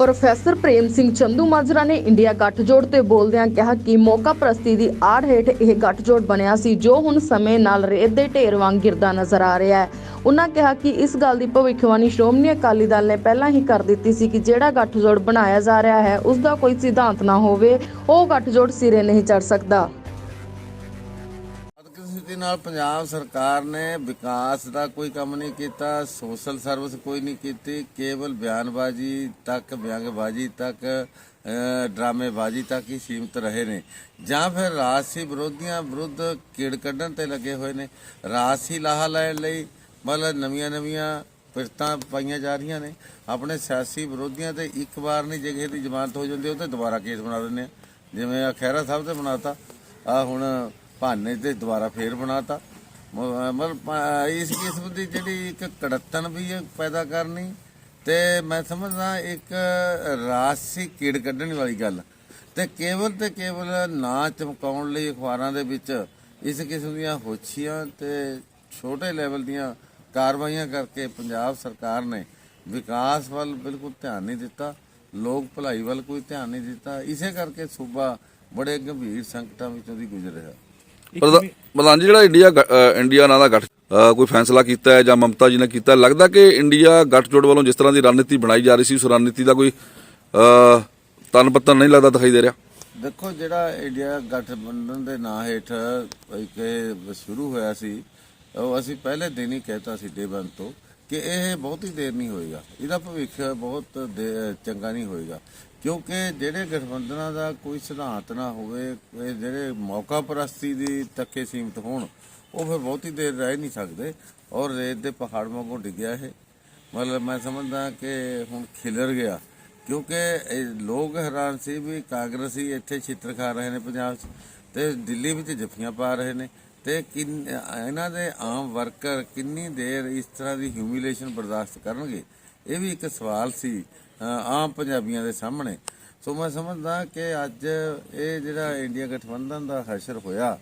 Professor Prem Singh Chandu Majra ਨੇ India ਗੱਠਜੋੜ ਤੇ ਬੋਲਦਿਆਂ ਕਿਹਾ ਕਿ ਮੌਕਾ ਪ੍ਰਸਤੀ ਦੀ ਆੜ ਹੇਠ ਇਹ ਗੱਠਜੋੜ ਬਣਿਆ ਸੀ, ਜੋ ਹੁਣ ਸਮੇਂ ਨਾਲ ਰੇਤ ਦੇ ਢੇਰ ਵਾਂਗ ਗਿਰਦਾ ਨਜ਼ਰ ਆ ਰਿਹਾ ਹੈ। ਉਹਨਾਂ ਕਿਹਾ ਕਿ ਇਸ ਗੱਲ ਦੀ ਭਵਿੱਖਬਾਣੀ ਸ਼੍ਰੋਮਣੀ ਅਕਾਲੀ ਦਲ ਨੇ ਪਹਿਲਾਂ ਹੀ ਕਰ ਦਿੱਤੀ ਸੀ ਕਿ ਜਿਹੜਾ ਗੱਠਜੋੜ ਬਣਾਇਆ ਜਾ ਰਿਹਾ ਹੈ ਉਸ ਦਾ ਕੋਈ ਸਿਧਾਂਤ ਨਾ ਹੋਵੇ, ਉਹ ਗੱਠਜੋੜ ਸਿਰੇ ਨਹੀਂ ਚੜ ਸਕਦਾ। ਬਦਕਿਸਮਤੀ ਨਾਲ ਪੰਜਾਬ ਸਰਕਾਰ ਨੇ ਵਿਕਾਸ ਦਾ ਕੋਈ ਕੰਮ ਨਹੀਂ ਕੀਤਾ ਸੋਸ਼ਲ ਸਰਵਿਸ ਕੋਈ ਨਹੀਂ ਕੀਤੀ, ਕੇਵਲ ਬਿਆਨਬਾਜ਼ੀ ਤੱਕ, ਵਿਅੰਗਬਾਜ਼ੀ ਤੱਕ ਡਰਾਮੇਬਾਜ਼ੀ ਤੱਕ ਹੀ ਸੀਮਤ ਰਹੇ ਨੇ। ਜਾਂ ਫਿਰ ਰਾਜਸੀ ਵਿਰੋਧੀਆਂ ਵਿਰੁੱਧ ਕੀੜ ਕੱਢਣ ਤੇ ਲੱਗੇ ਹੋਏ ਨੇ। ਰਾਜਸੀ ਲਾਹਾ ਲੈਣ ਲਈ ਮਤਲਬ ਨਵੀਆਂ ਨਵੀਆਂ ਪਿਰਤਾਂ ਪਾਈਆਂ ਜਾ ਰਹੀਆਂ ਨੇ। ਆਪਣੇ ਸਿਆਸੀ ਵਿਰੋਧੀਆਂ ਤੇ ਇੱਕ ਵਾਰ ਨਹੀਂ ਜੇ ਕਿਸੇ ਦੀ ਜ਼ਮਾਨਤ ਹੋ ਜਾਂਦੀ, ਉਹ ਤੇ ਦੁਬਾਰਾ ਕੇਸ ਬਣਾ ਦਿੰਦੇ ਆ। ਜਿਵੇਂ ਆ ਖਹਿਰਾ ਸਾਹਿਬ ਤੇ ਬਣਾਤਾ ਆ ਹੁਣ ਭਾਨੇ ਤੇ ਦੁਬਾਰਾ ਫੇਰ ਬਣਾਤਾ। ਮ- ਮਤਲਬ ਇਸ ਕਿਸਮ ਦੀ ਜਿਹੜੀ ਇੱਕ ਕੜੱਤਨ ਵੀ ਇਹ ਪੈਦਾ ਕਰਨੀ ਤੇ ਮੈਂ ਸਮਝਦਾ ਇੱਕ ਰਾਸੀ ਕੀੜ ਕੱਢਣ ਵਾਲੀ ਗੱਲ। ਤੇ ਕੇਵਲ ਤੇ ਕੇਵਲ ਨਾ ਚਮਕਾਉਣ ਲਈ ਅਖਬਾਰਾਂ ਦੇ ਵਿੱਚ ਇਸ ਕਿਸਮ ਦੀਆਂ ਹੋਛੀਆਂ ਤੇ ਛੋਟੇ ਲੈਵਲ ਦੀਆਂ ਕਾਰਵਾਈਆਂ ਕਰਕੇ ਪੰਜਾਬ ਸਰਕਾਰ ਨੇ ਵਿਕਾਸ ਵੱਲ ਬਿਲਕੁਲ ਧਿਆਨ ਨਹੀਂ ਦਿੱਤਾ, ਲੋਕ ਭਲਾਈ ਵੱਲ ਕੋਈ ਧਿਆਨ ਨਹੀਂ ਦਿੱਤਾ। ਇਸੇ ਕਰਕੇ ਸੂਬਾ ਬੜੇ ਗੰਭੀਰ ਸੰਕਟਾਂ ਵਿੱਚੋਂ ਦੀ ਗੁਜ਼ਰ ਰਿਹਾ। ਪ੍ਰਧਾ- ਪ੍ਰਧਾਨ ਜੀ ਜਿਹੜਾ ਇੰਡੀਆ ਗ- ਅ, ਇੰਡੀਆ ਨਾਂ ਦਾ ਗੱਠ ਅ, ਕੋਈ ਫੈਸਲਾ ਕੀਤਾ ਹੈ ਜਾਂ ਮਮਤਾ ਜੀ ਨੇ ਕੀਤਾ ਹੈ, ਲੱਗਦਾ ਕਿ ਇੰਡੀਆ ਗੱਠਜੋੜ ਵੱਲੋਂ ਜਿਸ ਤਰ੍ਹਾਂ ਦੀ ਰਣਨੀਤੀ ਬਣਾਈ ਜਾ ਰਹੀ ਸੀ ਉਸ ਰਣਨੀਤੀ ਦਾ ਕੋਈ ਅ, ਤਨ ਪੱਤਨ ਨਹੀਂ ਲੱਗਦਾ ਦਿਖਾਈ ਦੇ ਰਿਹਾ? ਦੇਖੋ ਜਿਹੜਾ ਇੰਡੀਆ ਗਠਬੰਧਨ ਦੇ ਨਾਂ ਹੇਠ ਇੱਕ ਇਹ ਸ਼ੁਰੂ ਹੋਇਆ ਸੀ ਉਹ ਅਸੀਂ ਪਹਿਲੇ ਦਿਨ ਹੀ ਕਹਿਤਾ ਸੀ ਡੇ ਵਨ ਤੋਂ ਕਿ ਇਹ ਬਹੁਤੀ ਦੇਰ ਨਹੀਂ ਹੋਏਗਾ। ਇਹਦਾ ਭਵਿੱਖ ਬਹੁਤ ਦੇ- ਚੰਗਾ ਨਹੀਂ ਹੋਏਗਾ। ਕਿਉਂਕਿ ਜਿਹੜੇ ਗਠਬੰਧਨਾਂ ਦਾ ਕੋਈ ਸਿਧਾਂਤ ਨਾ ਹੋਵੇ, ਇਹ ਜਿਹੜੇ ਮੌਕਾ ਪ੍ਰਸਤੀ ਦੀ ਤੱਕੇ ਸੀਮਤ ਹੋਣ, ਉਹ ਫਿਰ ਬਹੁਤੀ ਦੇਰ ਰਹਿ ਨਹੀਂ ਸਕਦੇ ਔਰ ਰੇਤ ਦੇ ਪਹਾੜ ਵਾਂਗੂ ਡਿੱਗਿਆ ਇਹ। ਮਤਲਬ ਮੈਂ ਸਮਝਦਾ ਕਿ ਹੁਣ ਖਿਲਰ ਗਿਆ, ਕਿਉਂਕਿ ਲੋਕ ਹੈਰਾਨ ਸੀ ਵੀ ਕਾਂਗਰਸੀ ਇੱਥੇ ਛਿੱਤਰ ਖਾ ਰਹੇ ਨੇ ਪੰਜਾਬ 'ਚ ਤੇ ਦਿੱਲੀ ਵਿੱਚ ਜੱਫੀਆਂ ਪਾ ਰਹੇ ਨੇ ਤੇ ਕਿੰਨ- ਇਹਨਾਂ ਦੇ ਆਮ ਵਰਕਰ ਕਿੰਨੀ ਦੇਰ ਇਸ ਤਰ੍ਹਾਂ ਦੀ ਹਿਊਮਿਲੇਸ਼ਨ ਬਰਦਾਸ਼ਤ ਕਰਨਗੇ? ਇਹ ਵੀ ਇੱਕ ਸਵਾਲ ਸੀ ਆਮ ਪੰਜਾਬੀਆਂ ਦੇ ਸਾਹਮਣੇ। ਸੋ ਮੈਂ ਸਮਝਦਾ ਕਿ ਅੱਜ ਇਹ ਜਿਹੜਾ ਇੰਡੀਆ ਗਠਬੰਧਨ ਦਾ ਹਸ਼ਰ ਹੋਇਆ,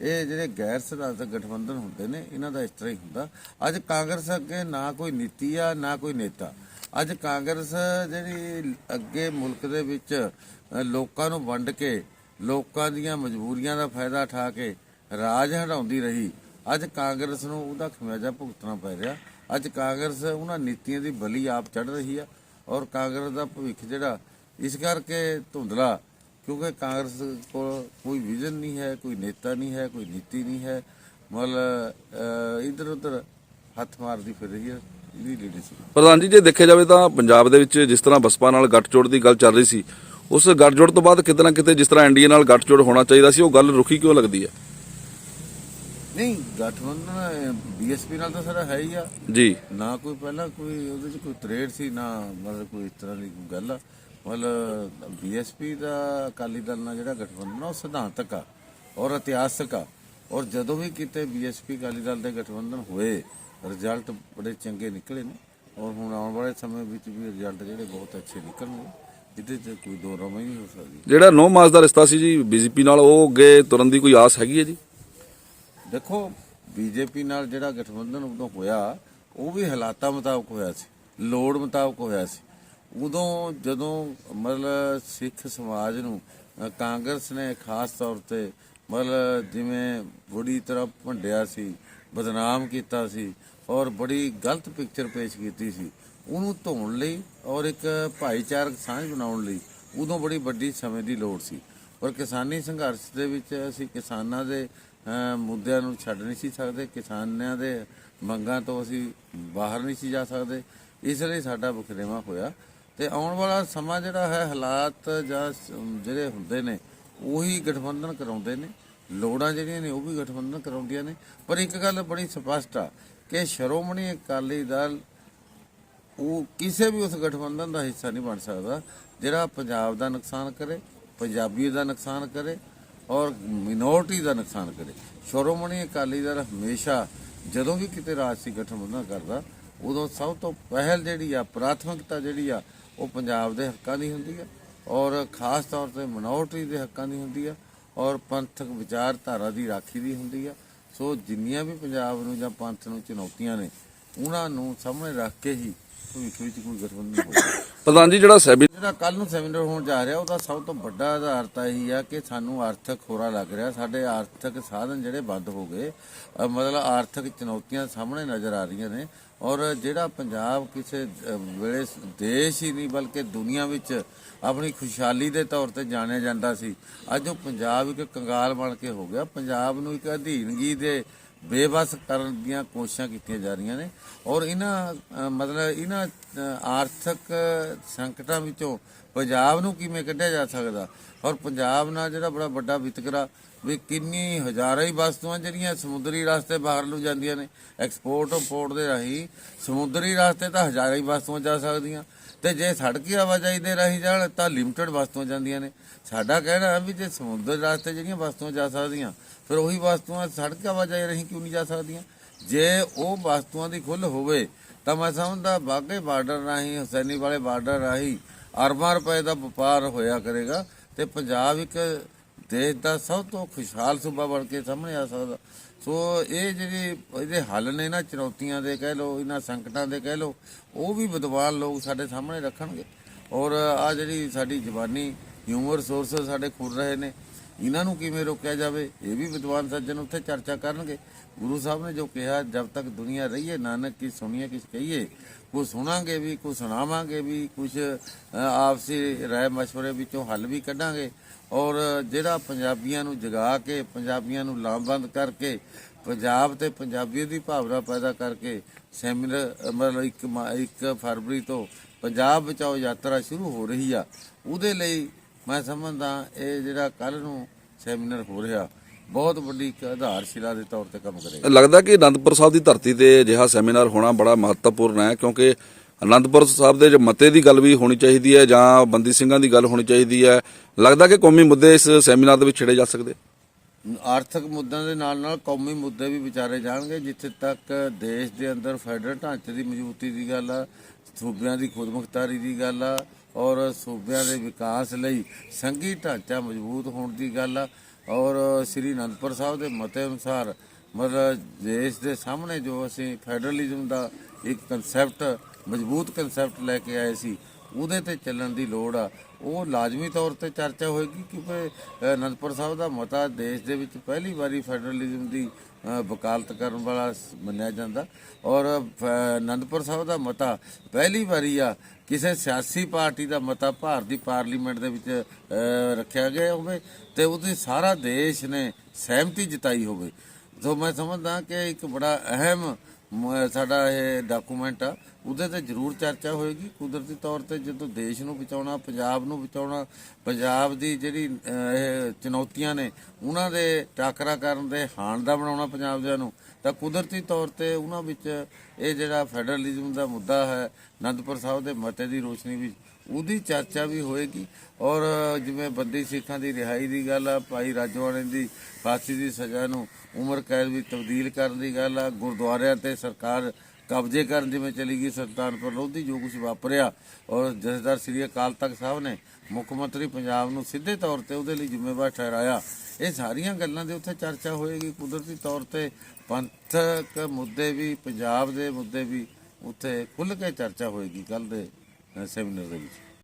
ਇਹ ਜਿਹੜੇ ਗੈਰ ਸਿਧਾਂਤਕ ਗਠਬੰਧਨ ਹੁੰਦੇ ਨੇ, ਇਹਨਾਂ ਦਾ ਇਸ ਤਰ੍ਹਾਂ ਹੀ ਹੁੰਦਾ। ਅੱਜ ਕਾਂਗਰਸ ਅੱਗੇ ਨਾ ਕੋਈ ਨੀਤੀ ਆ, ਨਾ ਕੋਈ ਨੇਤਾ। ਅੱਜ ਕਾਂਗਰਸ ਜਿਹੜੀ ਅੱਗੇ ਮੁਲਕ ਦੇ ਵਿੱਚ ਲੋਕਾਂ ਨੂੰ ਵੰਡ ਕੇ, ਲੋਕਾਂ ਦੀਆਂ ਮਜਬੂਰੀਆਂ ਦਾ ਫਾਇਦਾ ਉਠਾ ਕੇ ਰਾਜ ਹਟਾਉਂਦੀ ਰਹੀ, ਅੱਜ ਕਾਂਗਰਸ ਨੂੰ ਉਹਦਾ ਖਮਿਆਜਾ ਭੁਗਤਣਾ ਪੈ ਰਿਹਾ। ਅੱਜ ਕਾਂਗਰਸ ਉਹਨਾਂ ਨੀਤੀਆਂ ਦੀ ਬਲੀ ਆਪ ਚੜ ਰਹੀ ਆ ਔਰ ਕਾਂਗਰਸ ਦਾ ਭਵਿੱਖ ਜਿਹੜਾ ਇਸ ਕਰਕੇ ਧੁੰਦਲਾ, ਕਿਉਂਕਿ ਕਾਂਗਰਸ ਕੋਲ ਕੋਈ ਵਿਜ਼ਨ ਨਹੀਂ ਹੈ, ਕੋਈ ਨੇਤਾ ਨਹੀਂ ਹੈ, ਕੋਈ ਨੀਤੀ ਨਹੀਂ ਹੈ। ਮਤਲਬ ਇਧਰ ਉਧਰ ਹੱਥ ਮਾਰਦੀ ਫਿਰ ਰਹੀ ਹੈ ਇਹਦੀ ਲੀਡਰਸ਼ਿਪ ਪ੍ਰਧਾਨ ਜੀ, ਜੇ ਦੇਖਿਆ ਜਾਵੇ ਤਾਂ ਪੰਜਾਬ ਦੇ ਵਿੱਚ ਜਿਸ ਤਰ੍ਹਾਂ ਬਸਪਾ ਨਾਲ ਗੱਠਜੋੜ ਦੀ ਗੱਲ ਚੱਲ ਰਹੀ ਸੀ, ਉਸ ਗੱਠਜੋੜ ਤੋਂ ਬਾਅਦ ਕਿਤੇ ਨਾ ਕਿਤੇ ਜਿਸ ਤਰ੍ਹਾਂ ਇੰਡੀਆ ਨਾਲ ਗੱਠਜੋੜ ਹੋਣਾ ਚਾਹੀਦਾ ਸੀ, ਉਹ ਗੱਲ ਰੁਕੀ ਕਿਉਂ ਲੱਗਦੀ ਹੈ? ਨਹੀਂ ਗਠਬੰਧਨ ਬੀਐਸਪੀ ਨਾਲ ਤਾਂ ਸਾਰਾ ਹੈ ਹੀ ਆ। ਜੀ। ਨਾ ਕੋਈ ਪਹਿਲਾਂ ਕੋਈ ਉਹਦੇ ਚ ਕੋਈ ਤਰੇੜ ਸੀ ਨਾ ਮਤਲਬ ਕੋਈ ਇਸ ਤਰ੍ਹਾਂ ਦੀ ਕੋਈ ਗੱਲ ਆ। ਮਤਲਬ ਬੀਐਸਪੀ ਦਾ ਅਕਾਲੀ ਦਲ ਨਾਲ ਜਿਹੜਾ ਗਠਬੰਧਨ ਆ, ਉਹ ਸਿਧਾਂਤਕ ਆ ਔਰ ਇਤਿਹਾਸਕ ਆ। ਔਰ ਜਦੋਂ ਵੀ ਕਿਤੇ ਬੀਐਸਪੀ ਅਕਾਲੀ ਦਲ ਦੇ ਗਠਬੰਧਨ ਹੋਏ ਰਿਜ਼ਲਟ ਬੜੇ ਚੰਗੇ ਨਿਕਲੇ ਨੇ। ਔਰ ਹੁਣ ਆਉਣ ਵਾਲੇ ਸਮੇਂ ਵਿੱਚ ਵੀ ਰਿਜ਼ਲਟ ਜਿਹੜੇ ਬਹੁਤ ਅੱਛੇ ਨਿਕਲਣਗੇ ਇਹਦੇ 'ਚ ਕੋਈ ਦੋ ਰਮਾ ਹੀ ਨਹੀਂ ਹੋ ਸਕਦੀ ਜਿਹੜਾ 9 ਮਾਰਚ ਦਾ ਰਿਸ਼ਤਾ ਸੀ ਜੀ ਬੀਜੇਪੀ ਨਾਲ ਉਹ ਅੱਗੇ ਤੁਰਨ ਦੀ ਕੋਈ ਆਸ ਹੈਗੀ ਹੈ ਜੀ? ਦੇਖੋ, ਬੀਜੇਪੀ ਨਾਲ ਜਿਹੜਾ ਗਠਬੰਧਨ ਉਦੋਂ ਹੋਇਆ, ਉਹ ਵੀ ਹਾਲਾਤਾਂ ਮੁਤਾਬਕ ਹੋਇਆ ਸੀ, ਲੋੜ ਮੁਤਾਬਕ ਹੋਇਆ ਸੀ। ਉਦੋਂ ਜਦੋਂ ਮਤਲਬ ਸਿੱਖ ਸਮਾਜ ਨੂੰ ਕਾਂਗਰਸ ਨੇ ਖਾਸ ਤੌਰ ਤੇ ਮਤਲਬ ਜਿਵੇਂ ਬੁਰੀ ਤਰ੍ਹਾਂ ਭੰਡਿਆ ਸੀ, ਬਦਨਾਮ ਕੀਤਾ ਸੀ ਔਰ ਬੜੀ ਗਲਤ ਪਿਕਚਰ ਪੇਸ਼ ਕੀਤੀ ਸੀ, ਉਹਨੂੰ ਧੋਣ ਲਈ ਔਰ ਇੱਕ ਭਾਈਚਾਰਕ ਸਾਂਝ ਬਣਾਉਣ ਲਈ ਉਦੋਂ ਬੜੀ ਵੱਡੀ ਸਮੇਂ ਦੀ ਲੋੜ ਸੀ। ਔਰ ਕਿਸਾਨੀ ਸੰਘਰਸ਼ ਦੇ ਵਿੱਚ ਅਸੀਂ ਕਿਸਾਨਾਂ ਦੇ ਮੁੱਦਿਆਂ ਨੂੰ ਛੱਡ ਨਹੀਂ ਸੀ ਸਕਦੇ, ਕਿਸਾਨਾਂ ਦੇ ਮੰਗਾਂ ਤੋਂ ਅਸੀਂ ਬਾਹਰ ਨਹੀਂ ਸੀ ਜਾ ਸਕਦੇ। ਇਸ ਲਈ ਸਾਡਾ ਵਖਰੇਵਾ ਹੋਇਆ। ਤੇ ਆਉਣ ਵਾਲਾ ਸਮਾਂ ਜਿਹੜਾ ਹੈ, ਹਾਲਾਤ ਜਾਂ ਜਿਹੜੇ ਹੁੰਦੇ ਨੇ, ਉਹੀ ਗਠਬੰਧਨ ਕਰਾਉਂਦੇ ਨੇ। ਲੋੜਾਂ ਜਿਹੜੀਆਂ ਨੇ, ਉਹ ਵੀ ਗਠਬੰਧਨ ਕਰਾਉਂਦੀਆਂ ਨੇ। ਪਰ ਇੱਕ ਗੱਲ ਬੜੀ ਸਪਸ਼ਟ ਆ ਕਿ ਸ਼੍ਰੋਮਣੀ ਅਕਾਲੀ ਦਲ, ਉਹ ਕਿਸੇ ਵੀ ਉਸ ਗਠਬੰਧਨ ਦਾ ਹਿੱਸਾ ਨਹੀਂ ਬਣ ਸਕਦਾ, ਜਿਹੜਾ ਪੰਜਾਬ ਦਾ ਨੁਕਸਾਨ ਕਰੇ ਪੰਜਾਬੀ ਦਾ ਨੁਕਸਾਨ ਕਰੇ ਔਰ ਮਿਨੋਰਟੀ ਦਾ ਨੁਕਸਾਨ ਕਰੇ। ਸ਼੍ਰੋਮਣੀ ਅਕਾਲੀ ਦਲ ਹਮੇਸ਼ਾ ਜਦੋਂ ਵੀ ਕਿਤੇ ਰਾਜਸੀ ਗਠਬੰਧਨ ਕਰਦਾ, ਉਦੋਂ ਸਭ ਤੋਂ ਪਹਿਲ ਜਿਹੜੀ ਆ, ਪ੍ਰਾਥਮਿਕਤਾ ਜਿਹੜੀ ਆ, ਉਹ ਪੰਜਾਬ ਦੇ ਹੱਕਾਂ ਦੀ ਹੁੰਦੀ ਆ ਔਰ ਖਾਸ ਤੌਰ ਤੇ ਮਿਨੋਰਟੀ ਦੇ ਹੱਕਾਂ ਦੀ ਹੁੰਦੀ ਆ ਔਰ ਪੰਥਕ ਵਿਚਾਰਧਾਰਾ ਦੀ ਰਾਖੀ ਦੀ ਹੁੰਦੀ ਆ। ਸੋ ਜਿੰਨੀਆਂ ਵੀ ਪੰਜਾਬ ਨੂੰ ਜਾਂ ਪੰਥ ਨੂੰ ਚੁਣੌਤੀਆਂ ਨੇ, ਉਹਨਾਂ ਨੂੰ ਸਾਹਮਣੇ ਰੱਖ ਕੇ ਹੀ ਭਵਿੱਖ ਵਿੱਚ ਕੋਈ ਗਠਬੰਧਨ ਹੋਵੇ ਪ੍ਰਧਾਨ ਜੀ, ਜਿਹੜਾ ਸੈਮੀ ਜਿਹੜਾ ਕੱਲ ਨੂੰ ਸੈਮੀਨਾਰ ਹੋਣ ਜਾ ਰਿਹਾ, ਉਹਦਾ ਸਭ ਤੋਂ ਵੱਡਾ ਆਧਾਰ ਤਾਂ ਇਹੀ ਆ ਕਿ ਸਾਨੂੰ ਆਰਥਿਕ ਖੋਰਾ ਲੱਗ ਰਿਹਾ। ਸਾਡੇ ਆਰਥਿਕ ਸਾਧਨ ਜਿਹੜੇ ਬੰਦ ਹੋ ਗਏ ਮਤਲਬ ਆਰਥਿਕ ਚੁਣੌਤੀਆਂ ਸਾਹਮਣੇ ਨਜ਼ਰ ਆ ਰਹੀਆਂ ਨੇ। ਔਰ ਜਿਹੜਾ ਪੰਜਾਬ ਕਿਸੇ ਵੇਲੇ ਦੇਸ਼ ਹੀ ਨਹੀਂ, ਬਲਕਿ ਦੁਨੀਆ ਵਿੱਚ ਆਪਣੀ ਖੁਸ਼ਹਾਲੀ ਦੇ ਤੌਰ ਤੇ ਜਾਣਿਆ ਜਾਂਦਾ ਸੀ, ਅੱਜ ਉਹ ਪੰਜਾਬ ਇੱਕ ਕੰਗਾਲ ਬਣ ਕੇ ਹੋ ਗਿਆ। ਪੰਜਾਬ ਨੂੰ ਇੱਕ ਅਧੀਨਗੀ ਦੇ ਬੇਬਸ ਕਰਨ ਦੀਆਂ ਕੋਸ਼ਿਸ਼ਾਂ ਕੀਤੀਆਂ ਜਾ ਰਹੀਆਂ ਨੇ। ਔਰ ਇਹਨਾਂ ਮਤਲਬ ਇਹਨਾਂ ਆਰਥਿਕ ਸੰਕਟਾਂ ਵਿੱਚੋਂ ਪੰਜਾਬ ਨੂੰ ਕਿਵੇਂ ਕੱਢਿਆ ਜਾ ਸਕਦਾ? ਔਰ ਪੰਜਾਬ ਨਾਲ ਜਿਹੜਾ ਬੜਾ ਵੱਡਾ ਵਿਤਕਰਾ, ਵੀ ਕਿੰਨੀ ਹਜ਼ਾਰਾਂ ਹੀ ਵਸਤੂਆਂ ਜਿਹੜੀਆਂ ਸਮੁੰਦਰੀ ਰਸਤੇ ਬਾਹਰ ਨੂੰ ਜਾਂਦੀਆਂ ਨੇ ਐਕਸਪੋਰਟ ਇੰਪੋਰਟ ਦੇ ਰਾਹੀਂ ਸਮੁੰਦਰੀ ਰਸਤੇ ਤਾਂ ਹਜ਼ਾਰਾਂ ਹੀ ਵਸਤੂਆਂ ਜਾ ਸਕਦੀਆਂ। ਤੇ ਜੇ ਸੜਕੀ ਆਵਾਜਾਈ ਦੇ ਰਾਹੀਂ ਜਾਣ ਤਾਂ ਲਿਮਟਿਡ ਵਸਤੂਆਂ ਜਾਂਦੀਆਂ ਨੇ। ਸਾਡਾ ਕਹਿਣਾ ਵੀ ਜੇ ਸਮੁੰਦਰ ਰਸਤੇ ਜਿਹੜੀਆਂ ਵਸਤੂਆਂ ਜਾ ਸਕਦੀਆਂ ਫਿਰ ਉਹੀ ਵਸਤੂਆਂ ਸੜਕ ਆਵਾਜਾਈ ਰਾਹੀਂ ਕਿਉਂ ਨਹੀਂ ਜਾ ਸਕਦੀਆਂ? ਜੇ ਉਹ ਵਸਤੂਆਂ ਦੀ ਖੁੱਲ ਹੋਵੇ, ਤਾਂ ਮੈਂ ਸਮਝਦਾ ਬਾਗੇ ਬਾਰਡਰ ਰਾਹੀਂ, ਹੁਸੈਨੀ ਵਾਲੇ ਬਾਰਡਰ ਰਾਹੀਂ ਅਰਬਾਂ ਰੁਪਏ ਦਾ ਵਪਾਰ ਹੋਇਆ ਕਰੇਗਾ ਤੇ ਪੰਜਾਬ ਇੱਕ ਦੇਸ਼ ਦਾ ਸਭ ਤੋਂ ਖੁਸ਼ਹਾਲ ਸੂਬਾ ਬਣ ਕੇ ਸਾਹਮਣੇ ਆ ਸਕਦਾ। ਸੋ ਇਹ ਜਿਹੜੇ ਇਹਦੇ ਹੱਲ ਨੇ ਨਾ, ਚੁਣੌਤੀਆਂ ਦੇ ਕਹਿ ਲਓ, ਇਹਨਾਂ ਸੰਕਟਾਂ ਦੇ ਕਹਿ ਲਓ, ਉਹ ਵੀ ਵਿਦਵਾਨ ਲੋਕ ਸਾਡੇ ਸਾਹਮਣੇ ਰੱਖਣਗੇ। ਔਰ ਆ ਜਿਹੜੀ ਸਾਡੀ ਜਵਾਨੀ ਹਿਊਮਨ ਰਿਸੋਰਸ ਸਾਡੇ ਖੁੱਲ ਰਹੇ ਨੇ ਇਹਨਾਂ ਨੂੰ ਕਿਵੇਂ ਰੋਕਿਆ ਜਾਵੇ? ਇਹ ਵੀ ਵਿਦਵਾਨ ਸੱਜਣ ਉੱਥੇ ਚਰਚਾ ਕਰਨਗੇ। ਗੁਰੂ ਸਾਹਿਬ ਨੇ ਜੋ ਕਿਹਾ ਜਦ ਤੱਕ ਦੁਨੀਆ ਰਹੀਏ, ਨਾਨਕ ਕੀ ਸੁਣੀਏ, ਕਿਸ ਕਹੀਏ ਕੁਝ ਸੁਣਾਂਗੇ ਵੀ ਕੁਝ ਸੁਣਾਵਾਂਗੇ ਵੀ ਕੁਝ ਆਪਸੀ ਰਾਏ ਮਸ਼ਵਰੇ ਵਿੱਚੋਂ ਹੱਲ ਵੀ ਕੱਢਾਂਗੇ। ਔਰ ਜਿਹੜਾ ਪੰਜਾਬੀਆਂ ਨੂੰ ਜਗਾ ਕੇ, ਪੰਜਾਬੀਆਂ ਨੂੰ ਲਾਮਬੰਦ ਕਰਕੇ, ਪੰਜਾਬ ਤੇ ਪੰਜਾਬੀਅਤ ਦੀ ਭਾਵਨਾ ਪੈਦਾ ਕਰਕੇ ਸੈਮੀਨਾਰ ਮਤਲਬ ਇੱਕ ਮਾ- ਇੱਕ ਫਰਵਰੀ ਤੋਂ ਪੰਜਾਬ ਬਚਾਓ ਯਾਤਰਾ ਸ਼ੁਰੂ ਹੋ ਰਹੀ ਆ, ਉਹਦੇ ਲਈ ਮੈਂ ਸਮਝਦਾ ਇਹ ਜਿਹੜਾ ਕੱਲ ਨੂੰ ਸੈਮੀਨਾਰ ਹੋ ਰਿਹਾ, ਬਹੁਤ ਵੱਡੀ ਇੱਕ ਆਧਾਰਸ਼ਿਲਾ ਦੇ ਤੌਰ ਤੇ ਕੰਮ ਕਰੇਗਾ। ਲੱਗਦਾ ਕਿ ਅਨੰਦਪੁਰ ਸਾਹਿਬ ਦੀ ਧਰਤੀ ਤੇ ਅਜਿਹਾ ਸੈਮੀਨਾਰ ਹੋਣਾ ਬੜਾ ਮਹੱਤਵਪੂਰਨ ਹੈ, ਕਿਉਂਕਿ ਅਨੰਦਪੁਰ ਸਾਹਿਬ ਦੇ ਜੋ ਮਤੇ ਦੀ ਗੱਲ ਵੀ ਹੋਣੀ ਚਾਹੀਦੀ ਹੈ ਜਾਂ ਬੰਦੀ ਸਿੰਘਾਂ ਦੀ ਗੱਲ ਹੋਣੀ ਚਾਹੀਦੀ ਹੈ। ਲੱਗਦਾ ਕਿ ਕੌਮੀ ਮੁੱਦੇ ਇਸ ਸੈਮੀਨਾਰ ਦੇ ਵਿੱਚ ਛੇੜੇ ਜਾ ਸਕਦੇ। ਆਰਥਿਕ ਮੁੱਦਿਆਂ ਦੇ ਨਾਲ ਨਾਲ ਕੌਮੀ ਮੁੱਦੇ ਵੀ ਵਿਚਾਰੇ ਜਾਣਗੇ, ਜਿੱਥੇ ਤੱਕ ਦੇਸ਼ ਦੇ ਅੰਦਰ ਫੈਡਰਲ ਢਾਂਚੇ ਦੀ ਮਜ਼ਬੂਤੀ ਦੀ ਗੱਲ ਆ, ਸੂਬਿਆਂ ਦੀ ਖੁਦਮੁਖਤਾਰੀ ਦੀ ਗੱਲ ਆ, ਔਰ ਸੂਬਿਆਂ ਦੇ ਵਿਕਾਸ ਲਈ ਸੰਘੀ ਢਾਂਚਾ ਮਜ਼ਬੂਤ ਹੋਣ ਦੀ ਗੱਲ ਆ, ਔਰ ਸ੍ਰੀ ਅਨੰਦਪੁਰ ਸਾਹਿਬ ਦੇ ਮਤੇ ਅਨੁਸਾਰ ਮਤਲਬ ਦੇਸ਼ ਦੇ ਸਾਹਮਣੇ ਜੋ ਅਸੀਂ ਫੈਡਰਲਿਜ਼ਮ ਦਾ ਇੱਕ ਕਨਸੈਪਟ ਮਜ਼ਬੂਤ ਕਨਸੈਪਟ ਲੈ ਕੇ ਆਏ ਸੀ ਉਹਦੇ ਤੇ ਚੱਲਣ ਦੀ ਲੋੜ ਆ। ਉਹ ਲਾਜ਼ਮੀ ਤੌਰ ਤੇ ਚਰਚਾ ਹੋਏਗੀ ਕਿਉਂਕਿ ਅਨੰਦਪੁਰ ਸਾਹਿਬ ਦਾ ਮਤਾ ਦੇਸ਼ ਦੇ ਵਿੱਚ ਪਹਿਲੀ ਵਾਰੀ ਫੈਡਰਲਿਜ਼ਮ ਦੀ ਵਕਾਲਤ ਕਰਨ ਵਾਲਾ ਮੰਨਿਆ ਜਾਂਦਾ। ਔਰ, ਫ- ਅਨੰਦਪੁਰ ਸਾਹਿਬ ਦਾ ਮਤਾ ਪਹਿਲੀ ਵਾਰੀ ਆ, ਕਿਸੇ ਸਿਆਸੀ ਪਾਰਟੀ ਦਾ ਮਤਾ ਭਾਰਤ ਦੀ ਪਾਰਲੀਮੈਂਟ ਦੇ ਵਿੱਚ ਰੱਖਿਆ ਗਿਆ ਹੋਵੇ ਤੇ ਉਹਦੀ ਸਾਰਾ ਦੇਸ਼ ਨੇ ਸਹਿਮਤੀ ਜਤਾਈ ਹੋਵੇ। ਸੋ ਮੈਂ ਸਮਝਦਾ ਕਿ ਇੱਕ ਬੜਾ ਅਹਿਮ ਮ- ਸਾਡਾ ਇਹ ਡਾਕੂਮੈਂਟ ਆ ਉਹਦੇ ਤੇ ਜ਼ਰੂਰ ਚਰਚਾ ਹੋਏਗੀ। ਕੁਦਰਤੀ ਤੌਰ ਤੇ ਜਦੋਂ ਦੇਸ਼ ਨੂੰ ਬਚਾਉਣਾ ਪੰਜਾਬ ਨੂੰ ਬਚਾਉਣਾ ਪੰਜਾਬ ਦੀ ਜਿਹੜੀ ਅਹ, ਇਹ ਚੁਣੌਤੀਆਂ ਨੇ ਉਹਨਾਂ ਦੇ ਟਾਕਰਾ ਕਰਨ ਦੇ ਹਾਣ ਦਾ ਬਣਾਉਣਾ ਪੰਜਾਬ ਦਿਆਂ ਨੂੰ ਤਾਂ ਕੁਦਰਤੀ ਤੌਰ ਤੇ ਉਹਨਾਂ ਵਿੱਚ ਇਹ ਜਿਹੜਾ ਫੈਡਰਲਿਜ਼ਮ ਦਾ ਮੁੱਦਾ ਹੈ, ਅਨੰਦਪੁਰ ਸਾਹਿਬ ਦੇ ਮਤੇ ਦੀ ਰੋਸ਼ਨੀ ਵਿੱਚ ਉਹਦੀ ਚਰਚਾ ਵੀ ਹੋਏਗੀ। ਔਰ ਜਿਵੇਂ ਬੰਦੀ ਸਿੱਖਾਂ ਦੀ ਰਿਹਾਈ ਦੀ ਗੱਲ ਆ, ਭਾਈ ਰਾਜਵਾਣੇ ਦੀ ਫਾਂਸੀ ਦੀ ਸਜ਼ਾ ਨੂੰ ਉਮਰ ਕੈਦ ਵਿੱਚ ਤਬਦੀਲ ਕਰਨ ਦੀ ਗੱਲ ਆ, ਗੁਰਦੁਆਰਿਆਂ ਤੇ ਸਰਕਾਰ ਕਬਜ਼ੇ ਕਰਨ ਜਿਵੇਂ ਚਲੀ ਗਈ ਸੁਲਤਾਨਪੁਰ ਲੋਧੀ, ਜੋ ਕੁਝ ਵਾਪਰਿਆ। ਔਰ ਜਥੇਦਾਰ ਸ੍ਰੀ ਅਕਾਲ ਤਖਤ ਸਾਹਿਬ ਨੇ ਮੁੱਖ ਮੰਤਰੀ ਪੰਜਾਬ ਨੂੰ ਸਿੱਧੇ ਤੌਰ ਤੇ ਉਹਦੇ ਲਈ ਜ਼ਿੰਮੇਵਾਰ ਠਹਿਰਾਇਆ। ਇਹ ਸਾਰੀਆਂ ਗੱਲਾਂ ਦੇ ਉੱਥੇ ਚਰਚਾ ਹੋਏਗੀ ਕੁਦਰਤੀ ਤੌਰ ਤੇ। ਪੰਥਕ ਮੁੱਦੇ ਵੀ, ਪੰਜਾਬ ਦੇ ਮੁੱਦੇ ਵੀ ਉੱਥੇ ਖੁੱਲ੍ਹ ਕੇ ਚਰਚਾ ਹੋਏਗੀ ਕੱਲ ਦੇ ਸੈਮੀਨਾਰ ਦੇ ਵਿੱਚ।